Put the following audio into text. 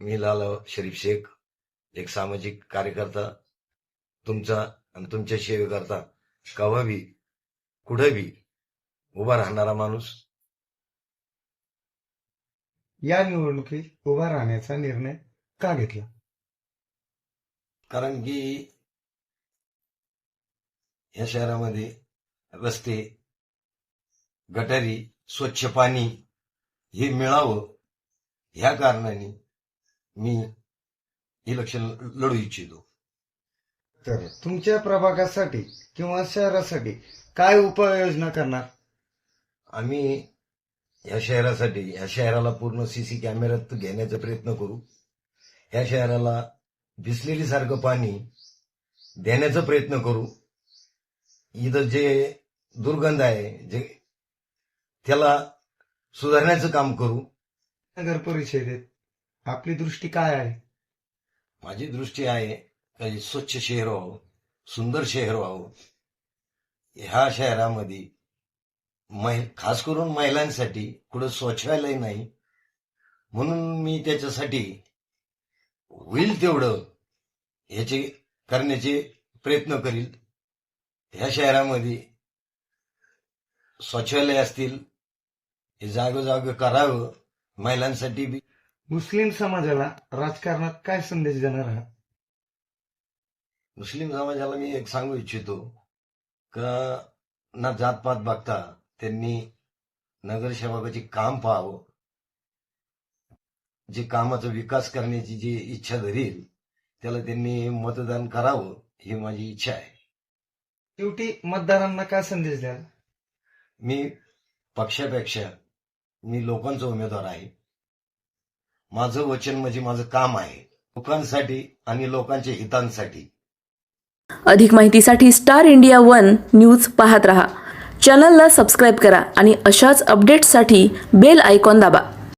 मी लाला शरीफ शेख एक सामाजिक कार्यकर्ता. तुमचा आणि तुमच्या सेवेकरता कवा बी कुठं बी उभा राहणारा माणूस. या निवडणुकीत उभा राहण्याचा निर्णय का घेतला? कारण की या शहरामध्ये रस्ते गटारी स्वच्छ पाणी हे मिळावं ह्या कारणाने मी इलेक्शन लढू इच्छितो. तर तुमच्या प्रभागासाठी किंवा शहरासाठी काय उपाययोजना करणार? आम्ही या शहरासाठी या शहराला पूर्ण सीसी कॅमेऱ्यात घेण्याचा प्रयत्न करू. या शहराला बिसलेली सारखं पाणी देण्याचा प्रयत्न करू. इथं जे दुर्गंध आहे जे त्याला सुधारण्याचं काम करू. नगर परिषदेत. आपली दृष्टी काय आहे? माझी दृष्टी आहे काही स्वच्छ शहर व्हावं सुंदर शहर व्हावं. ह्या शहरामध्ये मै- खास करून महिलांसाठी कुठं शौचालय नाही. म्हणून मी त्याच्यासाठी होईल तेवढं ह्याचे करण्याचे प्रयत्न करील. ह्या शहरामध्ये शौचालय असतील हे जागोजाग करावं. महिलांसाठी बी. मुस्लिम समाजाला राजकारणात काय संदेश देणार आहात? मुस्लिम समाजाला मी एक सांगू इच्छितो. का ना जातपात बघता त्यांनी नगरसेवकाचे काम पाहावं. जे कामाचा विकास करण्याची जी इच्छा धरील त्याला त्यांनी मतदान करावं ही माझी इच्छा आहे. शेवटी मतदारांना काय संदेश द्याल? मी पक्षापेक्षा मी लोकांचा उमेदवार आहे. माझं वचन म्हणजे माझं काम आहे. लोकांसाठी आणि लोकांच्या हितांसाठी. अधिक माहितीसाठी स्टार इंडिया वन न्यूज पाहत रहा. चॅनलला सबस्क्राईब करा आणि अशाच अपडेट्ससाठी बेल आयकॉन दाबा.